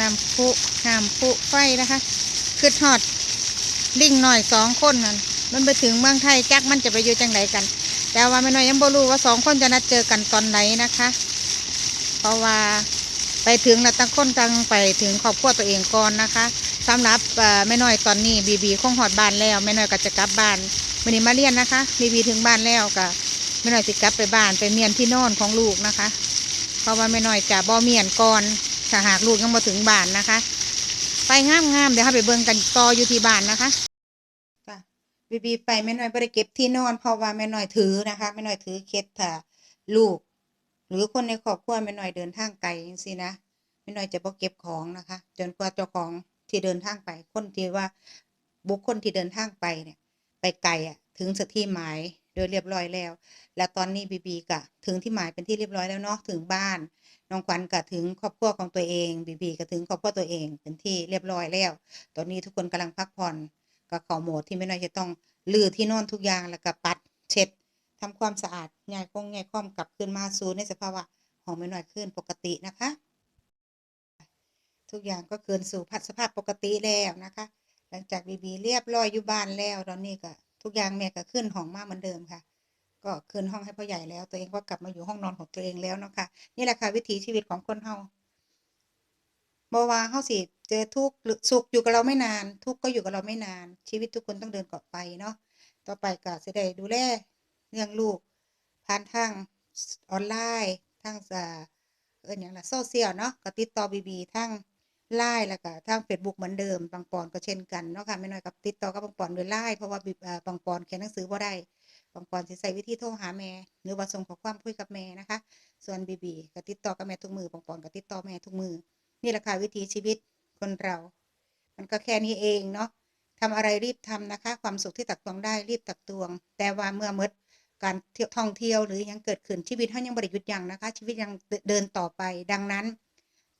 น้ำพุน้ำพุไฟนะคะคือทอดลิงหน่อยสองคนนั่นมันไปถึงเมืองไทยจักมันจะไปอยู่จังไหนกัน แต่ว่าไม่น้อยยังบ่รู้ว่าสองคนจะนัดเจอกันตอนไหนนะคะ เพราะว่าไปถึงแล้วตั้งคนตั้งไปถึงครอบครัวตัวเองก่อนนะคะสำหรับแม่น้อยตอนนี้บีบีคงหอดบ้านแล้วแม่น้อยก็จะกลับบ้านวันนี้มาเรียนนะคะบีบีถึงบ้านแล้วก็แม่น้อยสิกลับไปบ้านไปเมียนที่นอนของลูกนะคะ เพราะว่าแม่น้อยจะบ่เมียนก่อน ถ้าหากลูกยังมาถึงบ้านนะคะ ไปงามงามๆเดี๋ยวเราไปเบิ่งกันต่ออยู่ที่บ้านนะคะค่ะบีบีไปแม่น้อยได้เก็บที่นอนเพราะว่าแม่น้อยถือนะคะแม่น้อยถือเคสถ้าลูก หรือคนในครอบครัวแม่น้อยเดินทางไกลจังซี่นะแม่น้อยจะบ่เก็บของนะคะ จนกว่าเจ้าของที่เดินทางไปคนที่ว่าบุคคลที่เดินทางไปเนี่ย ไปไกลอะ ถึงสถที่หมาย โดยเรียบร้อยแล้ว และตอนนี้บีบีก็ถึงที่หมายเป็นที่เรียบร้อยแล้วเนาะถึงบ้านน้องขวัญก็ถึงครอบครัวของตัวเองบีบีก็ถึงครอบครัวตัวเองเป็นที่เรียบร้อยแล้ว ตอนนี้ทุกคนกำลังพักผ่อนก็เข้าโหมดที่ไม่น้อยจะต้องลื้อที่นอนทุกอย่างแล้วก็ปัดเช็ดทำความสะอาดง่ายคงง่ายคล่อมกลับคืนมาสู่ในสภาวะของไม่น้อยขึ้นปกตินะคะ ทุกอย่างก็คืนสู่สภาพปกติแล้วนะคะ หลังจากบีบีเรียบร้อยอยู่บ้านแล้วตอนนี้ก็ ทุกอย่างแม่ก็ขึ้นห้องมาเหมือนเดิมค่ะ ก็คืนห้องให้พ่อใหญ่แล้ว ตัวเองก็กลับมาอยู่ห้องนอนของตัวเองแล้วเนาะค่ะนี่แหละค่ะวิถีชีวิตของคนเฮาบ่ว่าเฮาสิเจอทุกข์หรือสุขอยู่กับเราไม่นาน ทุกข์ก็อยู่กับเราไม่นาน ชีวิตทุกคนต้องเดินต่อไปเนาะต่อไปก็สิได้ดูแลเรื่องลูกผ่านทางออนไลน์ทางเอิ้นหยังล่ะโซเชียลเนาะก็ติดต่อบีบีทาง ไลน์แล้วก็ทาง Facebook เหมือนเดิมบางปอนก็เช่นกันเนาะค่ะแม่น้อยกับติดต่อกับบางปอนโดยไลน์เพราะว่าบิอ่าบางปอนเขียนหนังสือบ่ได้บางปอนใช้วิธีโทรหาแม่หรือว่าส่งข้อความคุยกับแม่นะคะ ส่วนบีบีก็ติดต่อกับแม่ทุกมือบางปอนก็ติดต่อแม่ทุกมือ นี่แหละค่ะวิถีชีวิตคนเรา มันก็แค่นี้เองเนาะทำอะไรรีบทำนะคะ ความสุขที่ตักตวงได้รีบตักตวง แต่ว่าเมื่อหมดการเที่ยวท่องเที่ยวหรือยังเกิดขึ้นชีวิตท่านยังบริยุทธ์ยังนะคะ ชีวิตยังเดินต่อไปดังนั้น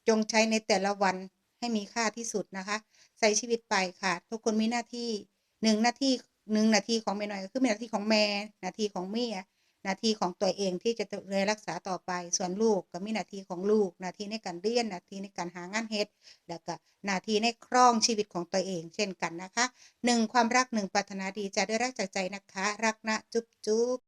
จงใช้ในแต่ละวัน ให้มีค่าที่สุดนะคะใช้ชีวิตไปค่ะ ทุกคนมีหน้าที่หนึ่งหน้าที่หนึ่งนาทีของแม่น้อยก็คือเป็นหน้าที่ของแม่หน้าที่ของเมียหน้าที่ของตัวเองที่จะดูแลรักษาต่อไป ส่วนลูกก็มีหน้าที่ของลูกหน้าที่ในการเรียนหน้าที่ในการหางานเฮ็ดแล้วก็หน้าที่ในครองชีวิตของตัวเอง เช่นกันนะคะหนึ่งความรักหนึ่งปรารถนาดีจะได้รักจากใจนะคะ รักนะจุ๊บจุ๊บ